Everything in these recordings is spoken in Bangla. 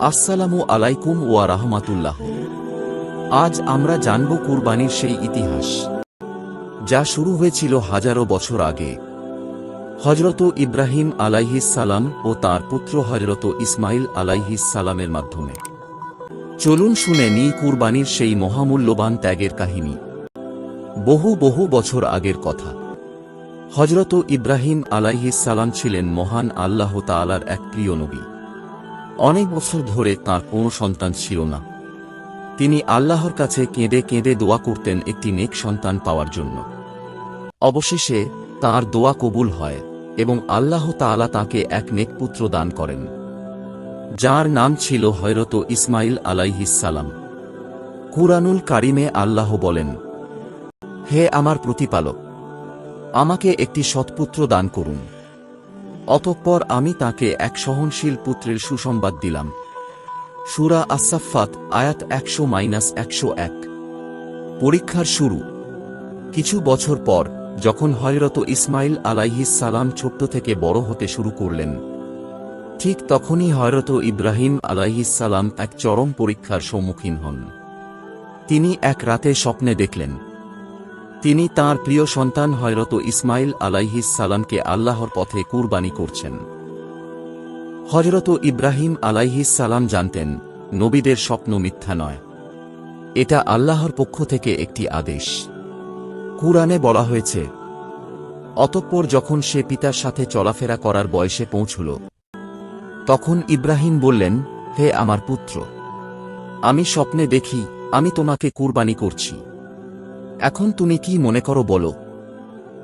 আসসালামু আলাইকুম ওয়া রাহমাতুল্লাহ। আজ আমরা জানব কুরবানির সেই ইতিহাস, যা শুরু হয়েছিল হাজারো বছর আগে। হজরত ইব্রাহিম সালাম ও তার পুত্র হজরত ইসমাইল সালামের মাধ্যমে। চলুন শুনে নি কুরবানির সেই মহামূল্যবান ত্যাগের কাহিনী। বহু বহু বছর আগের কথা। হজরত ইব্রাহিম সালাম ছিলেন মহান আল্লাহ তাআলার এক প্রিয় নবী। অনেক বছর ধরে তার কোনো সন্তান ছিল না। তিনি আল্লাহর কাছে কেঁদে কেঁদে দোয়া করতেন একটি নেক সন্তান পাওয়ার জন্য। অবশেষে তার দোয়া কবুল হয় এবং আল্লাহ তাআলা তাকে এক নেক পুত্র দান করেন, যার নাম ছিল হয়রত ইসমাইল আলাইহিসালাম কুরআনুল কারিমে আল্লাহ বলেন, হে আমার প্রতিপালক, আমাকে একটি সৎপুত্র দান করুন। অতঃপর আমি তাকে এক সহনশীল পুত্রের সুসংবাদ দিলাম। সুরা আসাফাত আয়াত একশো মাইনাস একশো এক। পরীক্ষার শুরু। কিছু বছর পর, যখন হয়রত ইসমাইল আলাইহিস সালাম ছোট্ট থেকে বড় হতে শুরু করলেন, ঠিক তখনই হয়রত ইব্রাহিম আলাইহিস সালাম এক চরম পরীক্ষার সম্মুখীন হন। তিনি এক রাতে স্বপ্নে দেখলেন তিনি তার প্রিয় সন্তান হয়রত ইসমাইল আলাইহিস সালামকে আল্লাহর পথে কুরবানি করছেন। হজরত ইব্রাহিম আলাইহিস সালাম জানতেন, নবীদের স্বপ্ন মিথ্যা নয়। এটা আল্লাহর পক্ষ থেকে একটি আদেশ। কুরআনে বলা হয়েছে, অতঃপর যখন সে পিতার সাথে চলাফেরা করার বয়সে পৌঁছল, তখন ইব্রাহিম বললেন, হে আমার পুত্র, আমি স্বপ্নে দেখি, আমি তোমাকে কুরবানি করছি। এখন তুমি কি মনে করো বলো?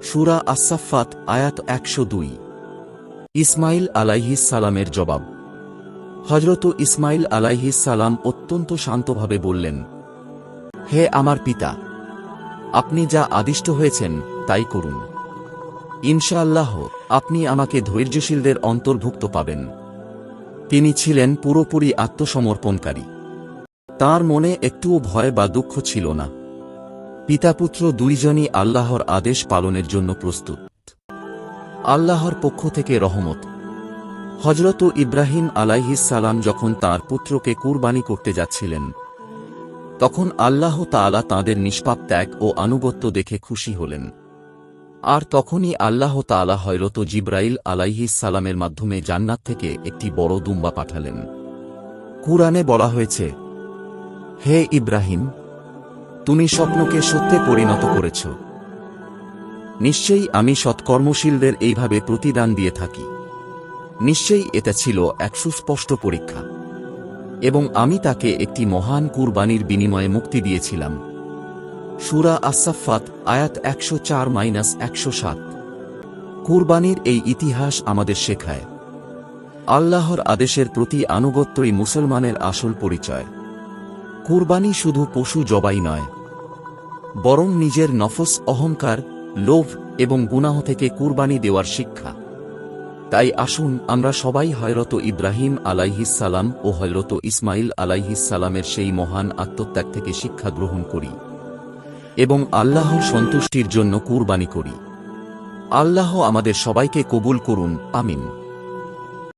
সুরা আসাফাত আয়াত একশো দুই। ইসমাইল আলাইহিস সালামের জবাব। হজরত ইসমাইল আলাইহিস সালাম অত্যন্ত শান্তভাবে বললেন, হে আমার পিতা, আপনি যা আদিষ্ট হয়েছেন তাই করুন। ইনশাআল্লাহ আপনি আমাকে ধৈর্যশীলদের অন্তর্ভুক্ত পাবেন। তিনি ছিলেন পুরোপুরি আত্মসমর্পণকারী। তার মনে একটুও ভয় বা দুঃখ ছিল না। পিতাপুত্র দুইজনই আল্লাহর আদেশ পালনের জন্য প্রস্তুত। আল্লাহর পক্ষ থেকে রহমত। হজরত ইব্রাহিম সালাম যখন তার পুত্রকে কুরবানি করতে যাচ্ছিলেন, তখন আল্লাহ তাআলা তাঁদের নিষ্পাপ ত্যাগ ও আনুগত্য দেখে খুশি হলেন। আর তখনই আল্লাহ তাআলা হয়রত জিব্রাইল সালামের মাধ্যমে জান্নাত থেকে একটি বড় দুম্বা পাঠালেন। কুরআনে বলা হয়েছে, হে ইব্রাহিম তুমি স্বপ্নকে সত্যে পরিণত করেছ। নিশ্চয়ই আমি সৎকর্মশীলদের এইভাবে প্রতিদান দিয়ে থাকি। নিশ্চয়ই এটা ছিল এক সুস্পষ্ট পরীক্ষা। এবং আমি তাকে একটি মহান কুরবানির বিনিময়ে মুক্তি দিয়েছিলাম। সুরা আসাফাত আয়াত একশো চার মাইনাস একশো সাত। কুরবানির এই ইতিহাস আমাদের শেখায়। আল্লাহর আদেশের প্রতি আনুগত্যই মুসলমানের আসল পরিচয়। কুরবানি শুধু পশু জবাই নয়, বরং নিজের নফস, অহংকার, লোভ এবং গুনাহ থেকে কুরবানি দেওয়ার শিক্ষা। তাই আসুন আমরা সবাই হয়রত ইব্রাহিম আলাইহিসালাম ও হয়রত ইসমাইল আলাইহিসালামের সেই মহান আত্মত্যাগ থেকে শিক্ষা গ্রহণ করি এবং আল্লাহর সন্তুষ্টির জন্য কুরবানি করি। আল্লাহ আমাদের সবাইকে কবুল করুন, আমিন।